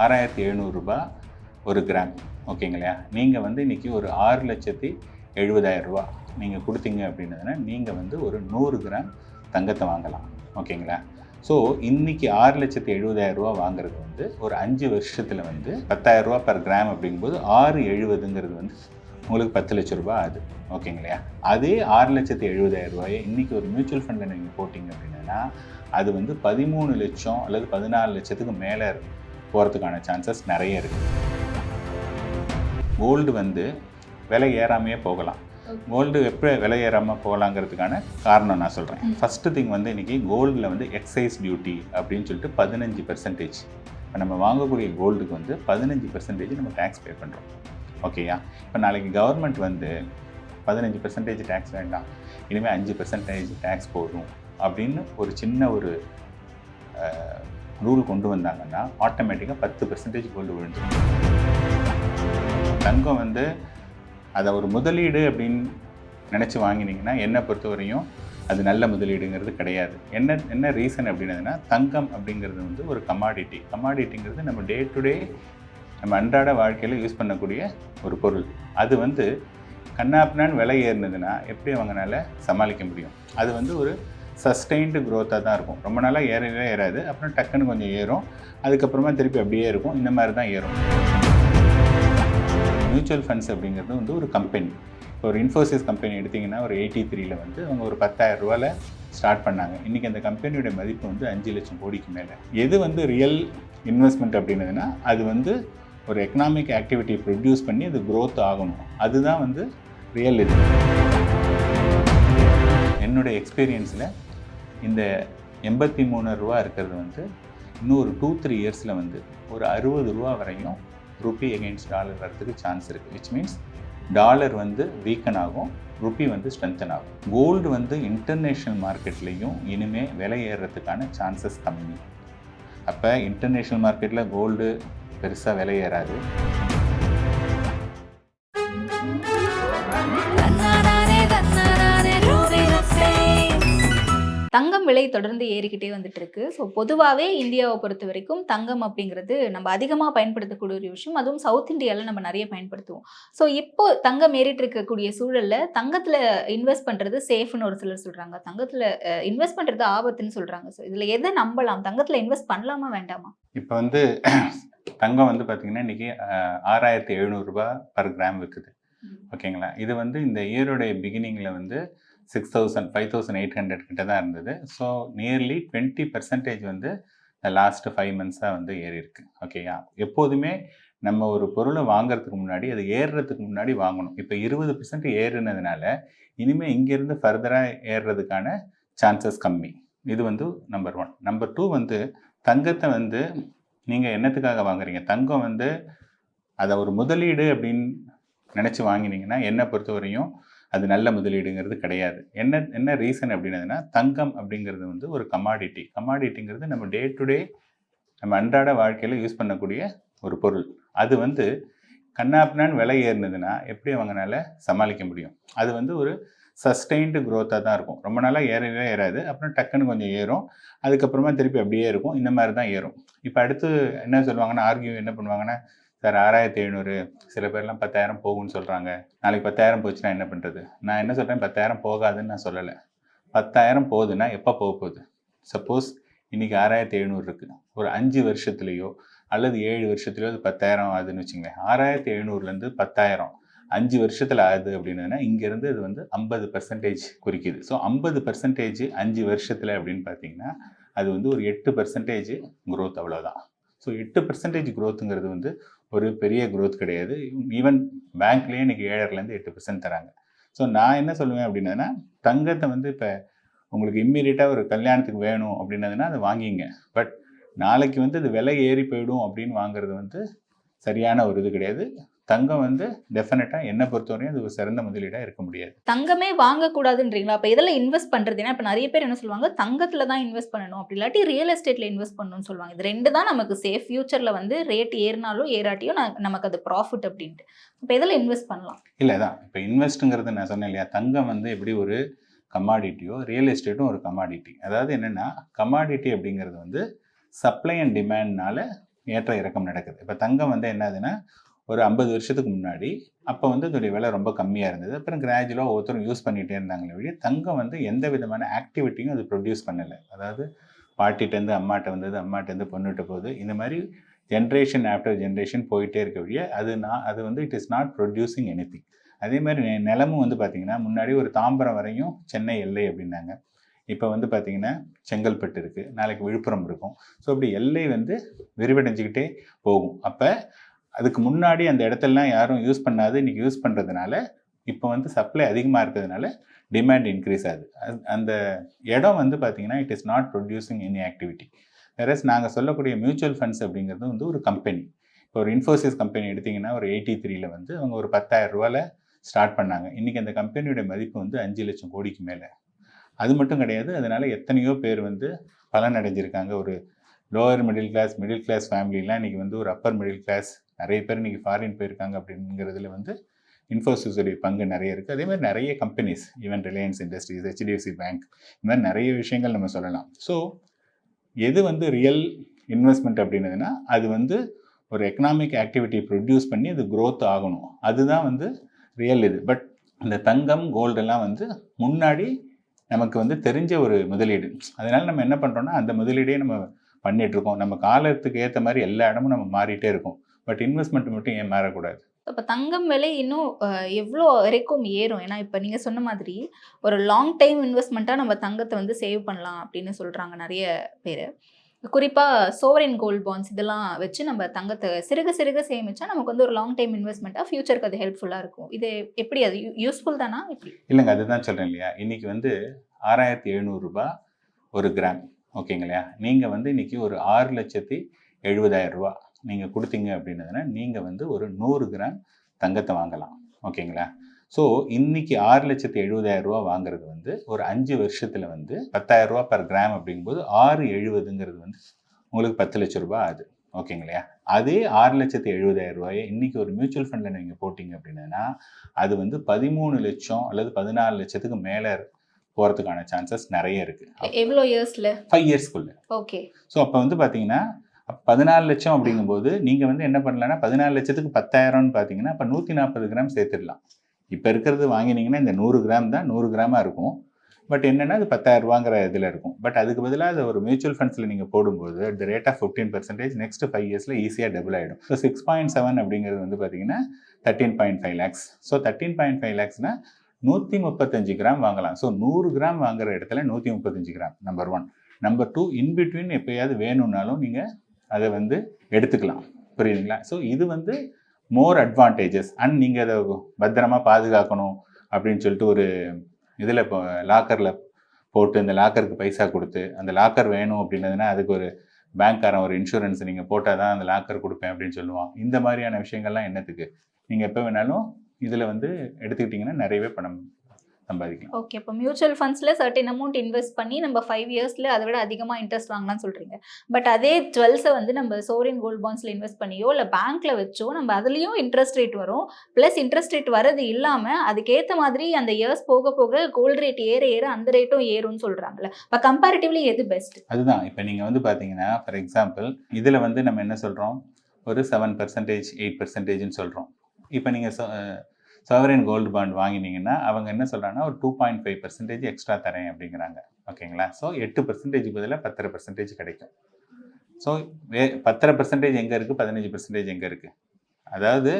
ஆறாயிரத்தி எழுநூறுரூபா ஒரு கிராம். ஓகேங்களா? நீங்கள் வந்து இன்றைக்கி ஒரு ஆறு லட்சத்தி எழுபதாயிரம் ரூபா நீங்கள் கொடுத்தீங்க அப்படின்னதுன்னா நீங்கள் வந்து ஒரு நூறு கிராம் தங்கத்தை வாங்கலாம். ஓகேங்களா? ஸோ இன்றைக்கி ஆறு லட்சத்தி எழுபதாயிரம் ரூபா வாங்குறது வந்து ஒரு அஞ்சு வருஷத்தில் வந்து பத்தாயிரரூபா பர் கிராம் அப்படிங்கும்போது ஆறு எழுபதுங்கிறது வந்து உங்களுக்கு பத்து லட்ச ரூபாய் ஆகுது. ஓகேங்களா? அதே ஆறு லட்சத்தி எழுபதாயிரம் ரூபாயை இன்றைக்கி ஒரு மியூச்சுவல் ஃபண்டில் நீங்கள் போட்டிங்க அப்படின்னா அது வந்து பதிமூணு லட்சம் அல்லது பதினாலு லட்சத்துக்கு மேலே இருக்கும். போகிறதுக்கான சான்சஸ் நிறைய இருக்குது கோல்டு வந்து விலை ஏறாமையே போகலாம். கோல்டு எப்போ விலை ஏறாமல் போகலாங்கிறதுக்கான காரணம் நான் சொல்கிறேன் ஃபஸ்ட்டு திங் வந்து இன்றைக்கி கோல்டில் வந்து எக்ஸைஸ் டியூட்டி அப்படின்னு சொல்லிட்டு பதினஞ்சு பெர்சன்டேஜ் இப்போ நம்ம வாங்கக்கூடிய கோல்டுக்கு வந்து பதினஞ்சு பெர்சன்டேஜ் நம்ம டேக்ஸ் பே பண்ணுறோம் ஓகேயா இப்போ நாளைக்கு கவர்மெண்ட் வந்து பதினஞ்சு பெர்சன்டேஜ் டேக்ஸ் வேண்டாம். இனிமேல் அஞ்சு பெர்சன்டேஜ் டேக்ஸ் போதும் அப்படின்னு ஒரு சின்ன ஒரு ரூல் கொண்டு வந்தாங்கன்னா ஆட்டோமேட்டிக்காக பத்து பெர்சன்டேஜ் கோல்டு விழுந்துடும் தங்கம் வந்து அதை ஒரு முதலீடு அப்படின்னு நினச்சி வாங்கினீங்கன்னா என்னை பொறுத்தவரையும் அது நல்ல முதலீடுங்கிறது கிடையாது. என்ன என்ன ரீசன் அப்படின்னதுன்னா தங்கம் அப்படிங்கிறது வந்து ஒரு கமாடிட்டி கமாடிட்டிங்கிறது நம்ம டே டு டே நம்ம அன்றாட வாழ்க்கையில் யூஸ் பண்ணக்கூடிய ஒரு பொருள். அது வந்து கண்ணாப்பினான்னு விலை ஏறினதுன்னா எப்படி அவங்களால சமாளிக்க முடியும்? அது வந்து ஒரு சஸ்டெயின்டு க்ரோத்தாக தான் இருக்கும். ரொம்ப நாளாக ஏறவே ஏறாது. அப்புறம் டக்குன்னு கொஞ்சம் ஏறும். அதுக்கப்புறமா திருப்பி அப்படியே இருக்கும். இந்த மாதிரி தான் ஏறும். மியூச்சுவல் ஃபண்ட்ஸ் அப்படிங்கிறது வந்து ஒரு கம்பெனி இப்போ ஒரு இன்ஃபோசிஸ் கம்பெனி எடுத்திங்கன்னா ஒரு எயிட்டி த்ரீல வந்து அவங்க ஒரு பத்தாயிரம் ரூபாயில் ஸ்டார்ட் பண்ணாங்க. இன்றைக்கி அந்த கம்பெனியோட மதிப்பு வந்து அஞ்சு லட்சம் கோடிக்கு மேலே. எது வந்து ரியல் இன்வெஸ்ட்மெண்ட் அப்படின்னதுன்னா அது வந்து ஒரு எக்கனாமிக் ஆக்டிவிட்டியை ப்ரொடியூஸ் பண்ணி அது க்ரோத் ஆகணும். அதுதான் வந்து ரியல் இது. என்னுடைய எக்ஸ்பீரியன்ஸில் இந்த எண்பத்தி மூணு ரூபா இருக்கிறது வந்து இன்னும் ஒரு டூ த்ரீ இயர்ஸில் வந்து ஒரு அறுபது ரூபா வரையும் ருப்பி எகெயின்ஸ்ட் டாலர் வரதுக்கு சான்ஸ் இருக்குது விச் மீன்ஸ் டாலர் வந்து வீக்கன் ஆகும் ருப்பி வந்து ஸ்ட்ரென்தன் ஆகும். கோல்டு வந்து இன்டர்நேஷ்னல் மார்க்கெட்லேயும் இனிமேல் விலை ஏறுறதுக்கான சான்சஸ் கம்மி. அப்போ இன்டர்நேஷ்னல் மார்க்கெட்டில் கோல்டு பெருசாக விலை ஏறாது. தங்கம் விலை தொடர்ந்து ஏறிக்கிட்டே வந்துட்டு இருக்கு ஸோ பொதுவாகவே இந்தியாவை பொறுத்த வரைக்கும் தங்கம் அப்படிங்கிறது நம்ம அதிகமாக பயன்படுத்தக்கூடிய ஒரு விஷயம். அதுவும் சவுத் இந்தியாவில் நம்ம நிறைய பயன்படுத்துவோம். ஸோ இப்போ தங்கம் ஏறிட்டு இருக்கக்கூடிய சூழல்ல தங்கத்தில் இன்வெஸ்ட் பண்ணுறது சேஃப்னு ஒரு சிலர் சொல்கிறாங்க தங்கத்தில் இன்வெஸ்ட் பண்ணுறது ஆபத்துன்னு சொல்கிறாங்க ஸோ இதில் எதை நம்பலாம்? தங்கத்தில் இன்வெஸ்ட் பண்ணலாமா வேண்டாமா? இப்போ வந்து தங்கம் வந்து பார்த்திங்கன்னா இன்றைக்கி ஆறாயிரத்தி எழுநூறுபா பர் கிராம் விற்குது ஓகேங்களா? இது வந்து இந்த இயருடைய பிகினிங்கில் வந்து six thousand five thousand eight hundred கிட்ட தான் இருந்தது. ஸோ நியர்லி டுவெண்ட்டி பர்சன்டேஜ் வந்து லாஸ்ட்டு ஃபைவ் மந்த்ஸாக வந்து ஏறி இருக்கு ஓகேயா எப்போதுமே நம்ம ஒரு பொருளை வாங்குறதுக்கு முன்னாடி அது ஏறுறதுக்கு முன்னாடி வாங்கணும். இப்போ இருபது பர்சன்ட் ஏறுனதுனால இனிமேல் இங்கேருந்து ஃபர்தராக ஏறுறதுக்கான சான்சஸ் கம்மி. இது வந்து நம்பர் ஒன் நம்பர் டூ வந்து தங்கத்தை வந்து நீங்கள் என்னத்துக்காக வாங்குறீங்க? தங்கம் வந்து அதை ஒரு முதலீடு அப்படின்னு நினச்சி வாங்கினீங்கன்னா என்னை பொறுத்தவரையும் அது நல்ல முதலீடுங்கிறது கிடையாது. என்ன என்ன ரீசன் அப்படின்னதுன்னா தங்கம் அப்படிங்கிறது வந்து ஒரு கமாடிட்டி கமாடிட்டிங்கிறது நம்ம டே டு டே நம்ம அன்றாட வாழ்க்கையில் யூஸ் பண்ணக்கூடிய ஒரு பொருள். அது வந்து கண்ணாப்பினான்னு விலை ஏறினதுன்னா எப்படி அவங்கனால சமாளிக்க முடியும்? அது வந்து ஒரு சஸ்டெயின்டு க்ரோத்தாக தான் இருக்கும். ரொம்ப நாளாக ஏறவே ஏறாது. அப்புறம் டக்குன்னு கொஞ்சம் ஏறும். அதுக்கப்புறமா திருப்பி அப்படியே இருக்கும். இந்த மாதிரி தான் ஏறும். இப்போ அடுத்து என்ன சொல்லுவாங்கன்னா ஆர்கியூ என்ன பண்ணுவாங்கன்னா சார் ஆறாயிரத்தி எழுநூறு சில பேர்லாம் பத்தாயிரம் போகும்னு சொல்கிறாங்க நாளைக்கு பத்தாயிரம் போச்சுன்னா என்ன பண்ணுறது நான் என்ன சொல்கிறேன் பத்தாயிரம் போகாதுன்னு நான் சொல்லலை. பத்தாயிரம் போகுதுன்னா எப்போ போக போகுது? சப்போஸ் இன்றைக்கி ஆறாயிரத்தி எழுநூறு இருக்குது ஒரு அஞ்சு வருஷத்துலேயோ அல்லது ஏழு வருஷத்துலையோ அது பத்தாயிரம் ஆகுதுன்னு வச்சுங்களேன் ஆறாயிரத்தி எழுநூறுலேருந்து பத்தாயிரம். அஞ்சு வருஷத்தில் ஆகுது அப்படின்னா இங்கேருந்து அது வந்து ஐம்பது பர்சன்டேஜ் குறிக்குது. ஸோ ஐம்பது பர்சன்டேஜ் அஞ்சு வருஷத்தில் அப்படின்னு பார்த்தீங்கன்னா அது வந்து ஒரு எட்டு பர்சன்டேஜ் growth அவ்வளோதான் ஸோ எட்டு பர்சன்டேஜ் க்ரோத்துங்கிறது வந்து ஒரு பெரிய க்ரோத் கிடையாது. ஈவன் பேங்க்லேயே இன்றைக்கி ஏழரைலேருந்து எட்டு பர்சன்ட் தராங்க. ஸோ நான் என்ன சொல்லுவேன் அப்படின்னா தங்கத்தை வந்து இப்போ உங்களுக்கு இம்மீடியட்டாக ஒரு கல்யாணத்துக்கு வேணும் அப்படின்னதுன்னா அதை வாங்கிங்க. பட் நாளைக்கு வந்து அது விலை ஏறி போயிடும் அப்படின்னு வாங்குறது வந்து சரியான ஒரு இது கிடையாது. தங்கம் வந்து டெஃபினட்டாக என்னை பொறுத்தவரையும் அது ஒரு சிறந்த முதலீடாக இருக்க முடியாது. தங்கமே வாங்கக்கூடாதுன்றீங்களா? அப்போ இதெல்லாம் இன்வெஸ்ட் பண்ணுறது ஏன்னா இப்போ நிறைய பேர் என்ன சொல்லுவாங்க தங்கத்தில் தான் இன்வெஸ்ட் பண்ணணும். அப்படி இல்லாட்டி ரியல் எஸ்டேட்டில் இன்வெஸ்ட் பண்ணணும்னு சொல்லுவாங்க. இது ரெண்டு தான் நமக்கு சேஃப் ஃபியூச்சரில் வந்து ரேட் ஏறினாலும் ஏறாட்டியும் நா- நமக்கு அது ப்ராஃபிட் அப்படின்ட்டு. இப்போ இதில் இன்வெஸ்ட் பண்ணலாம்? இல்லை தான் இப்போ இன்வெஸ்ட்டுங்கிறது நான் சொன்னேன் இல்லையா? தங்கம் வந்து எப்படி ஒரு கமாடிட்டியோ ரியல் எஸ்டேட்டும் ஒரு கமாடிட்டி அதாவது என்னென்னா கமாடிட்டி அப்படிங்கிறது வந்து சப்ளை அண்ட் டிமாண்ட்னால ஏற்ற இறக்கம் நடக்குது. இப்போ தங்கம் வந்து என்னதுன்னா ஒரு ஐம்பது வருஷத்துக்கு முன்னாடி அப்போ வந்து இதோடைய விலை ரொம்ப கம்மியாக இருந்தது. அப்புறம் கிராஜுவலாக ஒவ்வொருத்தரும் யூஸ் பண்ணிகிட்டே இருந்தாங்களே வழி தங்கம் வந்து எந்த விதமான ஆக்டிவிட்டியும் அது ப்ரொடியூஸ் பண்ணலை. அதாவது பாட்டிகிட்டேருந்து அம்மாட்ட வந்தது அம்மாட்டேருந்து பொண்ணுகிட்ட போகுது. இந்த மாதிரி ஜென்ரேஷன் ஆஃப்டர் ஜென்ரேஷன் போயிட்டே இருக்க வழிய அது நான் அது வந்து it is not producing any அதே மாதிரி நெ- நிலமும் வந்து பார்த்திங்கன்னா முன்னாடி ஒரு தாம்பரம் வரையும் சென்னை எல்லை அப்படின்னாங்க. இப்போ வந்து பார்த்திங்கன்னா செங்கல்பட்டு இருக்குது நாளைக்கு விழுப்புரம் இருக்கும். ஸோ அப்படி எல்லை வந்து விரிவடைஞ்சிக்கிட்டே போகும். அப்போ அதுக்கு முன்னாடி அந்த இடத்துலலாம் யாரும் யூஸ் பண்ணாது இன்றைக்கி யூஸ் பண்ணுறதுனால இப்போ வந்து சப்ளை அதிகமாக இருக்கிறதுனால டிமாண்ட் இன்க்ரீஸ் ஆகுது. அது- அந்த இடம் வந்து பார்த்திங்கன்னா it is not producing any activity whereas நாங்கள் சொல்லக்கூடிய மியூச்சுவல் ஃபண்ட்ஸ் அப்படிங்கிறது வந்து ஒரு கம்பெனி இப்போ ஒரு இன்ஃபோசிஸ் கம்பெனி எடுத்திங்கன்னா ஒரு எயிட்டி த்ரீயில் வந்து அவங்க ஒரு பத்தாயிரம் ரூபாயில் ஸ்டார்ட் பண்ணாங்க. இன்றைக்கி அந்த கம்பெனியோட மதிப்பு வந்து அஞ்சு லட்சம் கோடிக்கு மேலே. அது மட்டும் கிடையாது அதனால் எத்தனையோ பேர் வந்து பலன் அடைஞ்சிருக்காங்க ஒரு lower middle class middle class ஃபேமிலிலாம் இன்றைக்கி வந்து ஒரு அப்பர் மிடில் கிளாஸ் நிறைய பேர் இன்றைக்கி ஃபாரின் போயிருக்காங்க அப்படிங்கிறதுல வந்து இன்ஃபோசிஸுடைய பங்கு நிறைய இருக்குது அதே மாதிரி நிறைய companies even Reliance Industries HDFC bank இந்த மாதிரி நிறைய விஷயங்கள் நம்ம சொல்லலாம். ஸோ எது வந்து ரியல் இன்வெஸ்ட்மெண்ட் அப்படின்னதுன்னா அது வந்து ஒரு எக்கனாமிக் ஆக்டிவிட்டி ப்ரொடியூஸ் பண்ணி அது க்ரோத் ஆகணும். அதுதான் வந்து ரியல் இது. பட் இந்த தங்கம் கோல்டெல்லாம் வந்து முன்னாடி நமக்கு வந்து தெரிஞ்ச ஒரு முதலீடு. அதனால் நம்ம என்ன பண்ணுறோன்னா அந்த முதலீடே நம்ம பண்ணிகிட்ருக்கோம் நம்ம காலத்துக்கு ஏற்ற மாதிரி எல்லா இடமும் நம்ம மாறிட்டே இருக்கோம். பட் இன்வெஸ்ட்மெண்ட் மட்டும் ஏன் மாறக்கூடாது? இப்போ தங்கம் விலை இன்னும் எவ்வளோ வரைக்கும் ஏறும்? ஏன்னா இப்போ நீங்கள் சொன்ன மாதிரி ஒரு லாங் டைம் இன்வெஸ்ட்மெண்ட்டாக நம்ம தங்கத்தை வந்து சேவ் பண்ணலாம் அப்படின்னு சொல்கிறாங்க நிறைய பேர். குறிப்பாக சோவரின் கோல்ட் பாண்ட்ஸ் இதெல்லாம் வச்சு நம்ம தங்கத்தை சிறுக சிறுக சேமிச்சா நமக்கு வந்து ஒரு லாங் டைம் இன்வெஸ்ட்மெண்ட்டாக ஃபியூச்சருக்கு அது ஹெல்ப்ஃபுல்லாக இருக்கும். இது எப்படி? அது யூஸ்ஃபுல் தானா? எப்படி? இல்லைங்க அதுதான் சொல்கிறேன் இல்லையா? இன்னைக்கு வந்து ஆறாயிரத்தி எழுநூறுபா ஒரு கிராம் ஓகேங்களா? நீங்கள் வந்து இன்னைக்கு ஒரு ஆறு லட்சத்தி எழுபதாயிரம் ரூபா நீங்கள் கொடுத்தீங்க அப்படின்னதுன்னா நீங்கள் வந்து ஒரு நூறு கிராம் தங்கத்தை வாங்கலாம். ஓகேங்களா? ஸோ இன்னைக்கு ஆறு லட்சத்தி எழுபதாயிரம் ரூபா வாங்குறது வந்து ஒரு அஞ்சு வருஷத்தில் வந்து பத்தாயிரம் ரூபா பர் கிராம் அப்படிங்கும்போது ஆறு எழுபதுங்கிறது வந்து உங்களுக்கு பத்து லட்ச ரூபாய் ஆகுது. ஓகேங்களா அதே ஆறு லட்சத்தி எழுபதாயிரம் ரூபாயை இன்னைக்கு ஒரு மியூச்சுவல் ஃபண்டில் நீங்கள் போட்டிங்க அப்படின்னா அது வந்து பதிமூணு லட்சம் அல்லது பதினாலு லட்சத்துக்கு மேலே போகிறதுக்கான சான்சஸ் நிறைய இருக்குது எவ்வளோ இயர்ஸில் ஃபைவ் இயர்ஸ்க்குள்ள ஓகே ஸோ அப்போ வந்து பார்த்தீங்கன்னா பதினாலு லட்சம் அப்படிங்கும்போது நீங்கள் வந்து என்ன பண்ணலான்னா பதினாலு லட்சத்துக்கு பத்தாயிரம்னு பார்த்தீங்கன்னா அப்போ நூற்றி நாற்பது கிராம் சேர்த்துடலாம். இப்போ இருக்கிறது வாங்கினீங்கன்னா இந்த நூறு கிராம் தான் நூறு கிராமாக இருக்கும். பட் என்னென்னா அது பத்தாயிரம் ரூபாங்கிற இதில் இருக்கும். பட் அதுக்கு பதிலாக அது ஒரு மியூச்சுவல் ஃபண்ட்ஸில் நீங்கள் போடும்போது at the rate of fifteen percentage next five இயர்ஸில் ஈஸியாக டபுள் ஆகிடும் ஸோ சிக்ஸ் பாயிண்ட் செவன் அப்படிங்கிறது வந்து பார்த்தீங்கன்னா thirteen point five lakhs so thirteen point five லேக்ஸ்னா நூற்றி முப்பத்தஞ்சு கிராம் வாங்கலாம். ஸோ நூறு கிராம் வாங்குற இடத்துல நூற்றி முப்பத்தஞ்சு gram number one number two in between எப்பயாவது வேணும்னாலும் நீங்கள் அதை வந்து எடுத்துக்கலாம். புரியுதுங்களா? ஸோ இது வந்து மோர் அட்வான்டேஜஸ் அண்ட் நீங்கள் அதை பத்திரமா பாதுகாக்கணும் அப்படின்னு சொல்லிட்டு ஒரு இதில் இப்போ லாக்கரில் போட்டு இந்த லாக்கருக்கு பைசா கொடுத்து அந்த லாக்கர் வேணும் அப்படின்னதுன்னா அதுக்கு ஒரு பேங்க்காரன் ஒரு இன்சூரன்ஸ் நீங்கள் போட்டால் தான் அந்த லாக்கர் கொடுப்பேன் அப்படின்னு சொல்லுவான். இந்த மாதிரியான விஷயங்கள்லாம் என்னத்துக்கு? நீங்கள் எப்போ வேணாலும் இதில் வந்து எடுத்துக்கிட்டிங்கன்னா நிறையவே பணம் சம்பாதிக்கலாம். ஓகே இப்போ மியூச்சுவல் ஃபண்ட்ஸில் சர்டின் அமௌண்ட் இன்வெஸ்ட் பண்ணி நம்ம ஃபைவ் இயர்ஸில் அதை விட அதிகமாக இன்ட்ரெஸ்ட் வாங்கலாம்னு சொல்கிறீங்க பட் அதே ஜுவல்ஸை வந்து நம்ம சோரின் கோல்ட் பாண்ட்ஸில் இன்வெஸ்ட் பண்ணியோ இல்லை பேங்க்கில் வச்சோ நம்ம அதுலேயும் இன்ட்ரெஸ்ட் ரேட் வரும். ப்ளஸ் இன்ட்ரெஸ்ட் ரேட் வரது இல்லாமல் அதுக்கேற்ற மாதிரி அந்த இயர்ஸ் போக போக கோல்டு ரேட் ஏற ஏற அந்த ரேட்டும் ஏறும்னு சொல்கிறாங்கல்ல இப்போ கம்பேரிட்டிவ்லி எது பெஸ்ட் அதுதான். இப்போ நீங்கள் வந்து பார்த்தீங்கன்னா ஃபார் எக்ஸாம்பிள் இதில் வந்து நம்ம என்ன சொல்கிறோம் ஒரு செவன் பர்சன்டேஜ் எயிட் பர்சன்டேஜ்னு சொல்கிறோம் இப்போ நீங்கள் சவரின் கோல்டு பாண்ட் வாங்கினீங்கன்னா அவங்க என்ன சொல்கிறாங்கன்னா ஒரு two point five percentage extra தரேன் அப்படிங்கிறாங்க. ஓகேங்களா? ஸோ எட்டு பர்சன்டேஜ் பதிலாக பத்தரை பர்சன்டேஜ் கிடைக்கும். ஸோ வே பத்தரை பர்சன்டேஜ் எங்கே இருக்குது பதினஞ்சு பர்சன்டேஜ் எங்கே இருக்குது அதாவது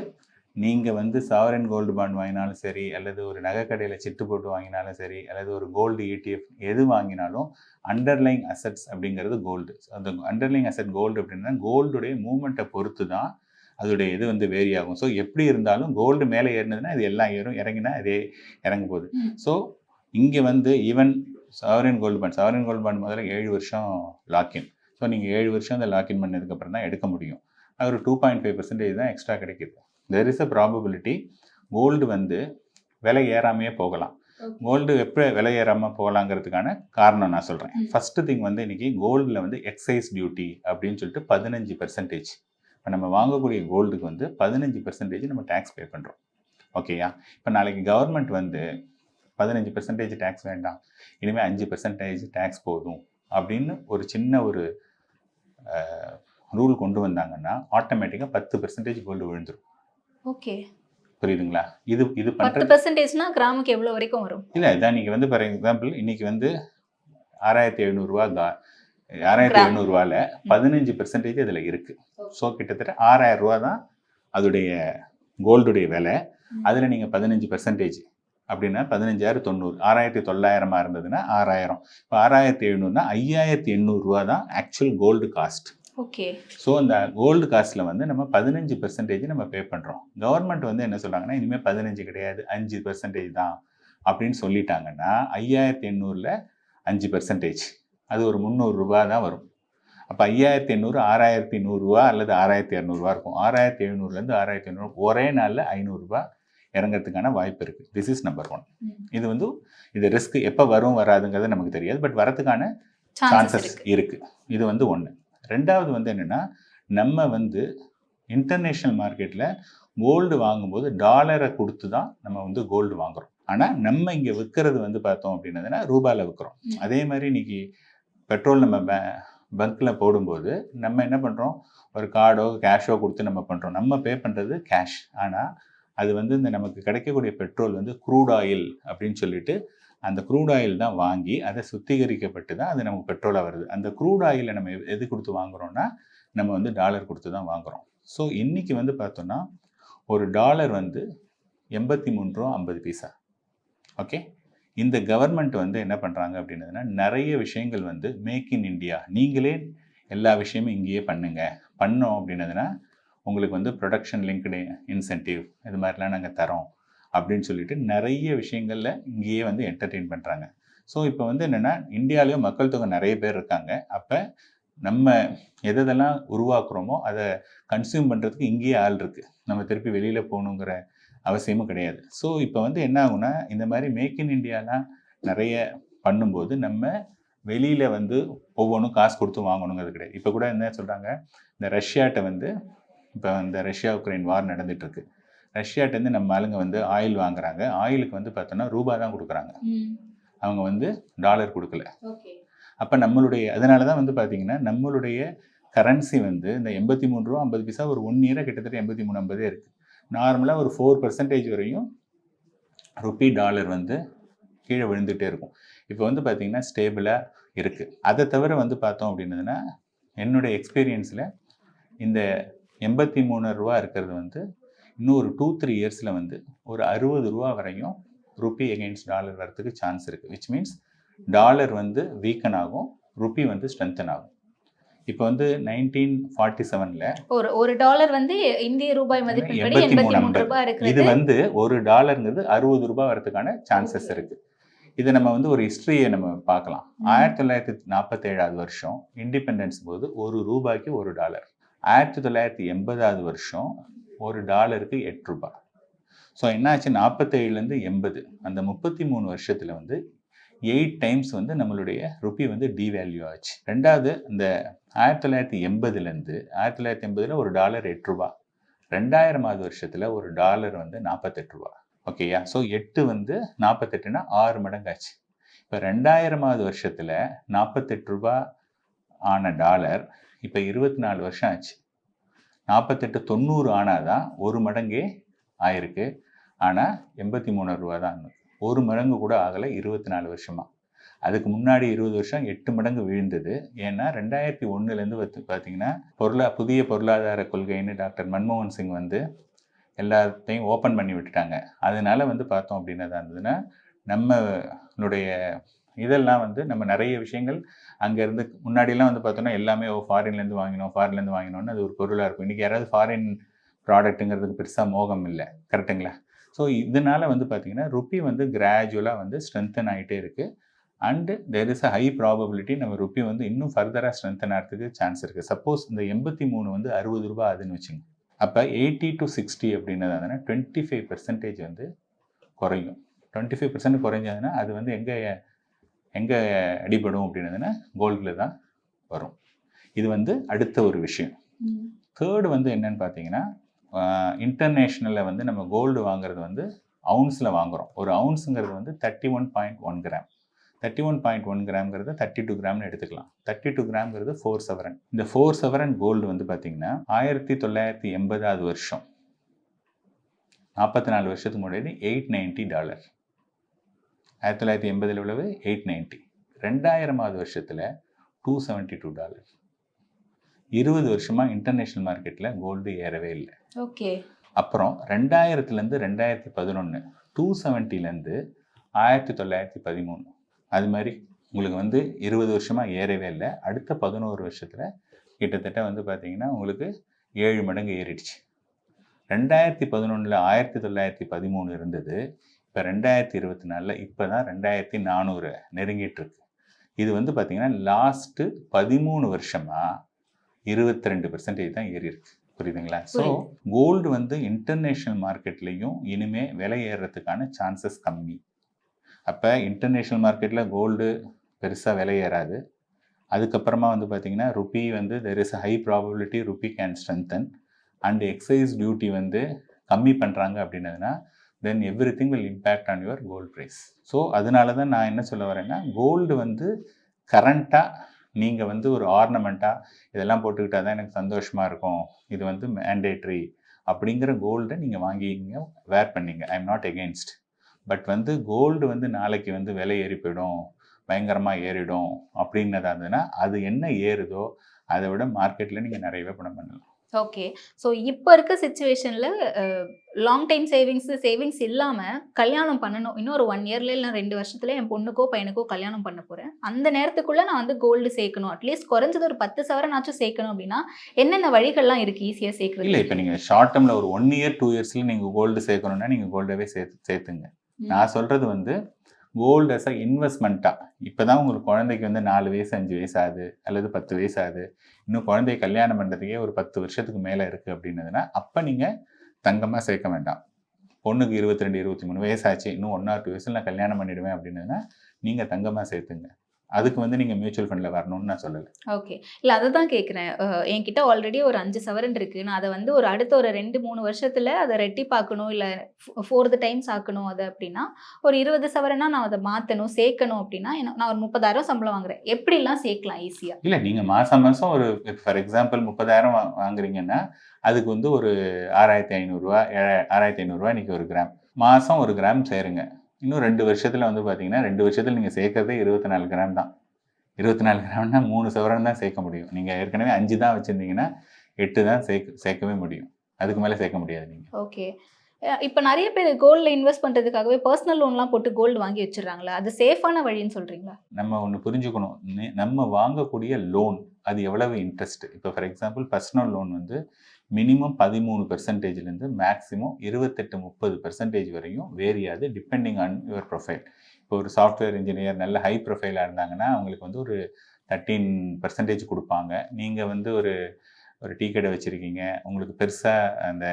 நீங்கள் வந்து சாவரன் கோல்டு பாண்ட் வாங்கினாலும் சரி அல்லது ஒரு நகைக்கடையில் சிட்டு போட்டு வாங்கினாலும் சரி அல்லது ஒரு கோல்டு இடிஎஃப் எது வாங்கினாலும் அண்டர்லைங் அசட்ஸ் அப்படிங்கிறது கோல்டு அந்த அண்டர்லைங் அசட் கோல்டு அப்படின்னா கோல்டுடைய மூமெண்ட்டை பொறுத்து தான் அதோடைய இது வந்து வேரி ஆகும் ஸோ எப்படி இருந்தாலும் கோல்டு மேலே ஏறினதுன்னா இது எல்லாம் ஏறும். இறங்கினா அதே இறங்க போகுது. ஸோ இங்கே வந்து even sovereign gold bond sovereign gold bond முதல்ல ஏழு வருஷம் லாக்இன் ஸோ நீங்கள் ஏழு வருஷம் அந்த லாக்இன் பண்ணதுக்கப்புறம் தான் எடுக்க முடியும். அது ஒரு டூ பாயிண்ட் ஃபைவ் பர்சன்டேஜ் தான் எக்ஸ்ட்ரா கிடைக்குது. There is a probability gold வந்து விலை ஏறாமையே போகலாம். கோல்டு எப்போ விலை ஏறாமல் போகலாங்கிறதுக்கான காரணம் நான் சொல்கிறேன். ஃபஸ்ட்டு திங் வந்து இன்னைக்கு கோல்டில் வந்து எக்ஸைஸ் டியூட்டி அப்படின்னு சொல்லிட்டு பதினஞ்சு பர்சன்டேஜ் இப்போ நம்ம வாங்கக்கூடிய கோல்டுக்கு வந்து பதினஞ்சு பர்சன்டேஜ் நம்ம டேக்ஸ் பே பண்ணுறோம் ஓகேயா இப்போ நாளைக்கு கவர்மெண்ட் வந்து பதினஞ்சு பர்சன்டேஜ் டேக்ஸ் வேண்டாம். இனிமேல் அஞ்சு பர்சன்டேஜ் டேக்ஸ் போதும் அப்படின்னு ஒரு சின்ன ஒரு ரூல் கொண்டு வந்தாங்கன்னா ஆட்டோமேட்டிக்காக பத்து பெர்சன்டேஜ் கோல்டு விழுந்துரும். ஓகே புரியுதுங்களா? இது இது பத்து பெர்சன்டேஜ்னா கிராமுக்கு எவ்வளவு வரைக்கும் வரும்? இல்லை இதான் நீங்கள் வந்து ஃபார் எக்ஸாம்பிள் இன்னைக்கு வந்து ஆறாயிரத்தி எழுநூறுவா கா ஆறாயிரத்தி. எழுநூறுவால பதினஞ்சு பெர்சன்டேஜ் அதில் இருக்கு. ஸோ கிட்டத்தட்ட ஆறாயிரம் ரூபா தான் அதோடைய கோல்டுடைய விலை. அதில் நீங்கள் பதினஞ்சு பெர்சன்டேஜ் அப்படின்னா பதினஞ்சாயிரம் தொண்ணூறு ஆறாயிரத்தி தொள்ளாயிரமா இருந்ததுன்னா ஆறாயிரம். இப்போ ஆறாயிரத்தி எழுநூறுனா ஐயாயிரத்தி எண்ணூறுரூவா தான் actual gold cost okay. So அந்த கோல்டு காஸ்ட்டில் வந்து நம்ம பதினஞ்சு பெர்சன்டேஜ் நம்ம பே பண்ணுறோம் கவர்மெண்ட் வந்து என்ன சொல்கிறாங்கன்னா இனிமேல் பதினஞ்சு கிடையாது அஞ்சு பெர்சன்டேஜ் தான் அப்படின்னு சொல்லிட்டாங்கன்னா ஐயாயிரத்தி எண்ணூறில் அஞ்சு பெர்சன்டேஜ் அது ஒரு முந்நூறுரூபா தான் வரும். அப்போ ஐயாயிரத்தி எண்ணூறு ஆறாயிரத்தி நூறுரூவா அல்லது ஆறாயிரத்தி இரநூறுவா இருக்கும். ஆறாயிரத்தி எழுநூறுலேருந்து ஆறாயிரத்தி ஐநூறு ஒரே நாளில் ஐநூறுரூபா இறங்கிறதுக்கான வாய்ப்பு இருக்குது திஸ் இஸ் நம்பர் ஒன். இது வந்து இது ரிஸ்க் எப்போ வரும் வராதுங்கிறது நமக்கு தெரியாது. பட் வரதுக்கான சான்சஸ் சான்சஸ் இருக்கு. இருக்கு. இது வந்து ஒன்று ரெண்டாவது வந்து என்னன்னா நம்ம வந்து இன்டர்நேஷ்னல் மார்க்கெட்டில் கோல்டு வாங்கும்போது டாலரை கொடுத்து தான் நம்ம வந்து கோல்டு வாங்குறோம். ஆனால் நம்ம இங்கே விற்கிறது வந்து பார்த்தோம் அப்படின்னதுன்னா ரூபாயில் விற்கிறோம். அதே மாதிரி இன்னைக்கு பெட்ரோல் நம்ம பே பங்க்கில் போடும்போது நம்ம என்ன பண்ணுறோம் ஒரு கார்டோ கேஷோ கொடுத்து நம்ம பண்ணுறோம் நம்ம பே பண்ணுறது கேஷ் ஆனால் அது வந்து இந்த நமக்கு கிடைக்கக்கூடிய பெட்ரோல் வந்து க்ரூட் ஆயில் அப்படின்னு சொல்லிட்டு அந்த க்ரூட் ஆயில் தான் வாங்கி அதை சுத்திகரிக்கப்பட்டு தான் அது நமக்கு பெட்ரோலாக வருது. அந்த க்ரூட் ஆயிலை நம்ம எது- எது கொடுத்து வாங்குகிறோன்னா நம்ம வந்து டாலர் கொடுத்து தான் வாங்குறோம். ஸோ இன்றைக்கி வந்து பார்த்தோன்னா ஒரு டாலர் வந்து எண்பத்தி மூணு ரூபா ஐம்பது பைசா. ஓகே இந்த கவர்மெண்ட் வந்து என்ன பண்ணுறாங்க அப்படின்னதுன்னா நிறைய விஷயங்கள் வந்து மேக் இன் இண்டியா நீங்களே எல்லா விஷயமும் இங்கேயே பண்ணுங்கள் பண்ணோம் அப்படின்னதுன்னா உங்களுக்கு வந்து ப்ரொடக்ஷன் லிங்க்டு இன்சென்டிவ் இது மாதிரிலாம் நாங்கள் தரோம் அப்படின்னு சொல்லிட்டு நிறைய விஷயங்களில் இங்கேயே வந்து என்டர்டெயின் பண்ணுறாங்க ஸோ இப்போ வந்து என்னென்னா இந்தியாவிலேயும் மக்கள் தொகை நிறைய பேர் இருக்காங்க. அப்போ நம்ம எதெல்லாம் உருவாக்குறோமோ அதை கன்சியூம் பண்ணுறதுக்கு இங்கேயே ஆள் இருக்குது நம்ம திருப்பி வெளியில் போகணுங்கிற அவசியமும் கிடையாது. ஸோ இப்போ வந்து என்ன ஆகும்னா இந்த மாதிரி மேக் இன் இந்தியாலாம் நிறைய பண்ணும்போது நம்ம வெளியில் வந்து ஒவ்வொன்றும் காசு கொடுத்து வாங்கணுங்கிறது கிடையாது. இப்போ கூட என்ன சொல்கிறாங்க இந்த ரஷ்யாட்ட வந்து இப்போ இந்த ரஷ்யா உக்ரைன் வார் நடந்துட்டு இருக்கு ரஷ்யாட்டேருந்து நம்ம ஆளுங்க வந்து ஆயில் வாங்குறாங்க. ஆயிலுக்கு வந்து பார்த்தோன்னா ரூபா தான் கொடுக்குறாங்க. அவங்க வந்து டாலர் கொடுக்கல. அப்போ நம்மளுடைய அதனால தான் வந்து பார்த்தீங்கன்னா நம்மளுடைய கரன்சி வந்து இந்த எண்பத்தி மூணு ரூபா ஐம்பது பைசா ஒரு ஒன் இயராக கிட்டத்தட்ட எண்பத்தி மூணு ஐம்பதே இருக்குது நார்மலாக ஒரு ஃபோர் பர்சன்டேஜ் வரையும் ருப்பி டாலர் வந்து கீழே விழுந்துகிட்டே இருக்கும். இப்போ வந்து பார்த்திங்கன்னா ஸ்டேபிளாக இருக்குது அதை தவிர வந்து பார்த்தோம் அப்படின்னதுன்னா என்னுடைய எக்ஸ்பீரியன்ஸில் இந்த எண்பத்தி மூணு ரூபா இருக்கிறது வந்து இன்னும் ஒரு டூ த்ரீ இயர்ஸில் வந்து ஒரு அறுபது ரூபா வரையும் ருப்பி எகெயின்ஸ்ட் டாலர் வரத்துக்கு சான்ஸ் இருக்குது விச் மீன்ஸ் டாலர் வந்து வீக்கன் ஆகும் ருப்பி வந்து ஸ்ட்ரென்தன் ஆகும். இப்போ வந்து நைன்டீன் ஃபார்ட்டி செவனில் ஒரு ஒரு டாலர் வந்து இந்திய ரூபாய் மதிப்பின்படி எண்பத்தி மூணு ரூபாய் இது இருக்கிறது வந்து ஒரு டாலருங்கிறது அறுபது ரூபாய் வரதுக்கான சான்சஸ் இருக்கு. இதை நம்ம வந்து ஒரு ஹிஸ்டரியை நம்ம பார்க்கலாம். ஆயிரத்தி தொள்ளாயிரத்தி நாற்பத்தேழாவது வருஷம் இண்டிபெண்டன்ஸ் போது ஒரு ரூபாய்க்கு ஒரு டாலர் ஆயிரத்தி தொள்ளாயிரத்தி எண்பதாவது வருஷம் ஒரு டாலருக்கு எட்டு ரூபாய். ஸோ என்னாச்சு? நாற்பத்தேழுலேருந்து எண்பது. அந்த முப்பத்தி மூணு வருஷத்தில் வந்து எயிட் டைம்ஸ் வந்து நம்மளுடைய ருப்பி வந்து டிவேல்யூ ஆச்சு. ரெண்டாவது இந்த ஆயிரத்தி தொள்ளாயிரத்தி எண்பதுலேருந்து ஆயிரத்தி தொள்ளாயிரத்தி எண்பதில் ஒரு டாலர் எட்டு ரூபா. ரெண்டாயிரமாவது வருஷத்தில் ஒரு டாலர் வந்து நாற்பத்தெட்டு ரூபா. ஓகேயா ஸோ எட்டு வந்து நாற்பத்தெட்டுனா ஆறு மடங்கு ஆச்சு இப்போ ரெண்டாயிரமாவது வருஷத்தில் நாற்பத்தெட்டு ரூபா ஆன டாலர் இப்போ இருபத்தி நாலு வருஷம் ஆச்சு. நாற்பத்தெட்டு தொண்ணூறு ஆனாதான் ஒரு மடங்கே ஆயிருக்கு. ஆனால் எண்பத்தி மூணு ரூபா தான். ஒரு மடங்கு கூட ஆகலை இருபத்தி நாலு வருஷமாக அதுக்கு முன்னாடி இருபது வருஷம் எட்டு மடங்கு விழுந்தது. ஏன்னா ரெண்டாயிரத்தி ஒன்றுலேருந்து பார்த்து பார்த்தீங்கன்னா பொருளா புதிய பொருளாதார கொள்கைன்னு டாக்டர் மன்மோகன் சிங் வந்து எல்லாத்தையும் ஓப்பன் பண்ணி விட்டுட்டாங்க. அதனால வந்து பார்த்தோம் அப்படின்னதா இருந்ததுன்னா நம்மளுடைய இதெல்லாம் வந்து நம்ம நிறைய விஷயங்கள் அங்கேருந்து முன்னாடிலாம் வந்து பார்த்தோன்னா எல்லாமே ஓ ஃபாரின்லேருந்து வாங்கினோம் ஃபாரின்லேருந்து வாங்கினோம்னு அது ஒரு பொருளாக இருக்கும். இன்றைக்கி யாராவது ஃபாரின் ப்ராடக்ட்டுங்கிறதுக்கு பெருசாக மோகம் இல்லை. கரெக்டுங்களா ஸோ இதனால வந்து பார்த்தீங்கன்னா ருப்பி வந்து கிராஜுவலாக வந்து ஸ்ட்ரென்தன் ஆகிட்டே இருக்குது and there is a high probability நம்ம ருப்பி வந்து இன்னும் ஃபர்தராக ஸ்ட்ரென்தன் ஆகிறதுக்கு சான்ஸ் இருக்குது சப்போஸ் இந்த எண்பத்தி மூணு வந்து அறுபது ரூபாய் ஆகுதுன்னு வச்சுங்க. அப்போ எயிட்டி டு சிக்ஸ்டி அப்படின்னதுனா டுவெண்ட்டி ஃபைவ் பெர்சன்டேஜ் வந்து குறையும். டுவெண்ட்டி ஃபைவ் பர்சன்ட் குறைஞ்சதுன்னா அது வந்து எங்கே எங்கே அடிபடும் அப்படின்னதுன்னா கோல்டில் தான் வரும். இது வந்து அடுத்த ஒரு விஷயம். தேர்டு வந்து என்னன்னு பார்த்தீங்கன்னா இன்டர்நேஷ்னலில் வந்து நம்ம கோல்டு வாங்குறது வந்து அவுன்ஸில் வாங்குகிறோம் ஒரு அவுன்ஸுங்கிறது வந்து thirty one point one gram thirty one point one கிராம்ங்கிறது thirty two கிராம்னு எடுத்துக்கலாம். தேர்ட்டி டூ கிராம்ங்கிறது ஃபோர் செவரன் இந்த ஃபோர் செவரன் கோல்டு வந்து பார்த்திங்கன்னா ஆயிரத்தி தொள்ளாயிரத்தி எண்பதாவது வருஷம். நாற்பத்தி நாலு வருஷத்துக்கு முன்னாடி எயிட் நைன்ட்டி டாலர் ஆயிரத்தி தொள்ளாயிரத்தி எண்பதில் உள்ளது எயிட் நைன்ட்டி ரெண்டாயிரமாவது வருஷத்தில் டூ செவன்ட்டி டூ டாலர் இருபது வருஷமாக இன்டர்நேஷ்னல் மார்க்கெட்டில் கோல்டு ஏறவே இல்லை. ஓகே. அப்புறம் ரெண்டாயிரத்துலேருந்து ரெண்டாயிரத்தி பதினொன்று டூ செவன்ட்டிலேருந்து ஆயிரத்தி தொள்ளாயிரத்தி பதிமூணு. அது மாதிரி உங்களுக்கு வந்து இருபது வருஷமாக ஏறவே இல்லை. அடுத்த பதினோரு வருஷத்தில் கிட்டத்தட்ட வந்து பார்த்தீங்கன்னா உங்களுக்கு ஏழு மடங்கு ஏறிடுச்சு. ரெண்டாயிரத்தி பதினொன்றில் ஆயிரத்தி தொள்ளாயிரத்தி பதிமூணு இருந்தது. இப்போ ரெண்டாயிரத்தி இருபத்தி நாலில் இப்போ தான் ரெண்டாயிரத்தி நானூறு நெருங்கிட்டு இருக்கு. இது வந்து பார்த்தீங்கன்னா லாஸ்ட்டு பதிமூணு வருஷமாக இருபத்தி ரெண்டு பெர்சன்டேஜ் தான் ஏறி இருக்கு புரியுதுங்களா ஸோ. கோல்டு வந்து இன்டர்நேஷ்னல் மார்க்கெட்லேயும் இனிமே விலை ஏறுறதுக்கான சான்சஸ் கம்மி. அப்போ இன்டர்நேஷ்னல் மார்க்கெட்டில் கோல்டு பெருசாக விலை ஏறாது. அதுக்கப்புறமா வந்து பார்த்தீங்கன்னா ருபி வந்து there is high probability rupee can strengthen and excise duty வந்து கம்மி பண்ணுறாங்க அப்படின்னதுன்னா then everything will impact on your gold price so அதனால தான் நான் என்ன சொல்ல வரேன்னா கோல்டு வந்து கரண்ட்டாக நீங்கள் வந்து ஒரு ஆர்னமெண்ட்டாக இதெல்லாம் போட்டுக்கிட்டால் தான் எனக்கு சந்தோஷமாக இருக்கும். இது வந்து மேண்டேட்ரி அப்படிங்கிற கோல்டை நீங்கள் வாங்கிங்க வேர் பண்ணிங்க. I am not against but வந்து கோல்டு வந்து நாளைக்கு வந்து விலை ஏறி போயிடும் பயங்கரமாக ஏறிடும் அப்படின்னதா இருந்ததுன்னா அது என்ன ஏறுதோ அதை விட மார்க்கெட்டில் நீங்கள் நிறையவே பணம் பண்ணலாம். ஓகே ஸோ இப்போ இருக்க சுச்சுவேஷனில் லாங் டைம் சேவிங்ஸ் சேவிங்ஸ் இல்லாமல் கல்யாணம் பண்ணணும். இன்னும் ஒரு ஒன் இயர்ல இல்லை ரெண்டு வருஷத்துல என் பொண்ணுக்கோ பையனுக்கோ கல்யாணம் பண்ண போகிறேன் அந்த நேரத்துக்குள்ளே நான் வந்து கோல்டு சேர்க்கணும். அட்லீஸ்ட் குறைஞ்சது ஒரு பத்து சவரனாச்சும் சேர்க்கணும் அப்படின்னா என்னென்ன வழிகள்லாம் இருக்குது ஈஸியாக இல்லை சேர்க்குறது இப்போ நீங்கள் ஷார்ட் டேர்மில் ஒரு ஒன் இயர் டூ இயர்ஸில் நீங்கள் கோல்டு சேர்க்கணுன்னா நீங்கள் கோல்டவே சேர்த்து சேர்த்துங்க. நான் சொல்கிறது வந்து கோல்டு அஸ் அ இன்வெஸ்ட்மெண்ட்டாக இப்போ தான் உங்களுக்கு குழந்தைக்கு வந்து நாலு வயசு அஞ்சு வயசு ஆகுது அல்லது பத்து வயசு ஆகுது. இன்னும் குழந்தைய கல்யாணம் பண்ணுறதுக்கே ஒரு பத்து வருஷத்துக்கு மேலே இருக்குது அப்படின்னதுன்னா அப்போ நீங்கள் தங்கமாக சேர்க்க வேண்டாம். பொண்ணுக்கு இருபத்தி ரெண்டு இருபத்தி மூணு வயசாச்சு இன்னும் ஒன் ஆர் டூ வயசில் நான் கல்யாணம் பண்ணிடுவேன் அப்படின்னதுன்னா நீங்கள் தங்கமாக சேர்த்துங்க. அதுக்கு வந்து நீங்கள் மியூச்சுவல் ஃபண்டில் வரணும்னு நான் சொல்லலை. ஓகே இல்லை அதை தான் கேட்குறேன் என்கிட்ட ஆல்ரெடி ஒரு அஞ்சு சவரன் இருக்கு. நான் அதை வந்து ஒரு அடுத்த ஒரு ரெண்டு மூணு வருஷத்துல அதை ரெட்டி பார்க்கணும் இல்லை ஃபோர்த்து டைம்ஸ் ஆக்கணும் அதை அப்படின்னா ஒரு இருபது சவரனா நான் அதை மாற்றணும் சேர்க்கணும் அப்படின்னா நான் ஒரு முப்பதாயிரம் சம்பளம் வாங்குறேன். எப்படிலாம் சேர்க்கலாம் ஈஸியாக இல்லை நீங்கள் மாதம் மாதம் ஒரு ஃபார் எக்ஸாம்பிள் முப்பதாயிரம் வாங்குறீங்கன்னா அதுக்கு வந்து ஒரு ஆறாயிரத்தி ஐநூறுரூவா ஆறாயிரத்தி ஐநூறுரூவா இன்றைக்கி ஒரு கிராம் மாதம் ஒரு கிராம் சேருங்க. இன்னும் ரெண்டு வருஷத்தில் வந்து பார்த்தீங்கன்னா ரெண்டு வருஷத்தில் நீங்கள் சேர்க்கறதே இருபத்தி நாலு கிராம் தான். இருபத்தி நாலு கிராம்னா மூணு சவரன் தான் சேர்க்க முடியும். நீங்கள் ஏற்கனவே அஞ்சு தான் வச்சுருந்தீங்கன்னா எட்டு தான் சேர்க்க சேர்க்கவே முடியும். அதுக்கு மேலே சேர்க்க முடியாது நீங்கள் ஓகே. இப்போ நிறைய பேர் கோல்டில் இன்வெஸ்ட் பண்ணுறதுக்காகவே பர்சனல் லோன்லாம் போட்டு கோல்டு வாங்கி வச்சிடுறாங்களா அது சேஃபான வழின்னு சொல்கிறீங்களா நம்ம ஒன்று புரிஞ்சுக்கணும். நம்ம வாங்கக்கூடிய லோன் அது எவ்வளவு இன்ட்ரெஸ்ட் இப்போ ஃபார் எக்ஸாம்பிள் பர்சனல் லோன் வந்து மினிமம் பதிமூணு பெர்சன்டேஜ்லேருந்து மேக்ஸிமம் இருபத்தெட்டு முப்பது பெர்சன்டேஜ் வரையும் வேரியாது டிபெண்டிங் ஆன் யுவர் ப்ரொஃபைல் இப்போ ஒரு சாஃப்ட்வேர் இன்ஜினியர் நல்ல ஹை ப்ரொஃபைலாக இருந்தாங்கன்னா அவங்களுக்கு வந்து ஒரு தேர்ட்டீன் பர்சன்டேஜ் கொடுப்பாங்க. நீங்கள் வந்து ஒரு ஒரு டீ கடை வச்சுருக்கீங்க உங்களுக்கு பெருசாக அந்த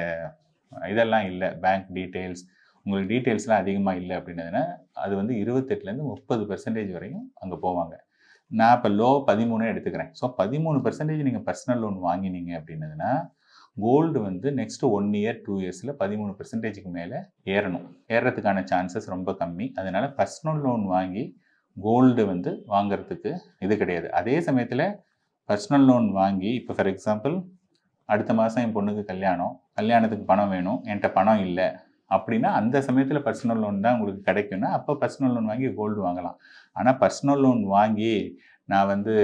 இதெல்லாம் இல்லை பேங்க் டீட்டெயில்ஸ் உங்களுக்கு டீட்டெயில்ஸ்லாம் அதிகமாக இல்லை அப்படின்னதுன்னா அது வந்து இருபத்தெட்டுலேருந்து முப்பது பெர்சன்டேஜ் வரையும் அங்கே போவாங்க. நான் இப்போ லோ பதிமூணே எடுத்துக்கிறேன். ஸோ பதிமூணு பர்சன்டேஜ் நீங்கள் பர்சனல் லோன் வாங்கினீங்க அப்படின்னதுன்னா கோல்டு வந்து நெக்ஸ்ட் ஒன் இயர் டூ இயர்ஸில் பதிமூணு பர்சன்டேஜுக்கு மேலே ஏறணும். ஏறுறதுக்கான சான்சஸ் ரொம்ப கம்மி. அதனால பர்சனல் லோன் வாங்கி கோல்டு வந்து வாங்கிறதுக்கு இது கிடையாது. அதே சமயத்தில் பர்சனல் லோன் வாங்கி இப்போ ஃபார் எக்ஸாம்பிள் அடுத்த மாதம் என் பொண்ணுக்கு கல்யாணம். கல்யாணத்துக்கு பணம் வேணும். என்கிட்ட பணம் இல்லை. அப்படின்னா அந்த சமயத்தில் பர்சனல் லோன் தான் உங்களுக்கு கிடைக்கும்னா அப்போ பர்சனல் லோன் வாங்கி கோல்டு வாங்கலாம். ஆனால் பர்சனல் லோன் வாங்கி நான் வந்து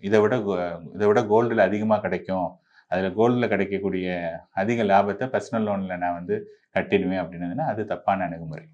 இதை விட கோ- இதை விட கோல்டில் அதிகமாக கிடைக்கும். அதில் கோல்டில் கிடைக்கக்கூடிய அதிக லாபத்தை பர்சனல் லோனில் நான் வந்து கட்டிடுவேன் அப்படின்னதுன்னா அது தப்பான அணுகுமுறை.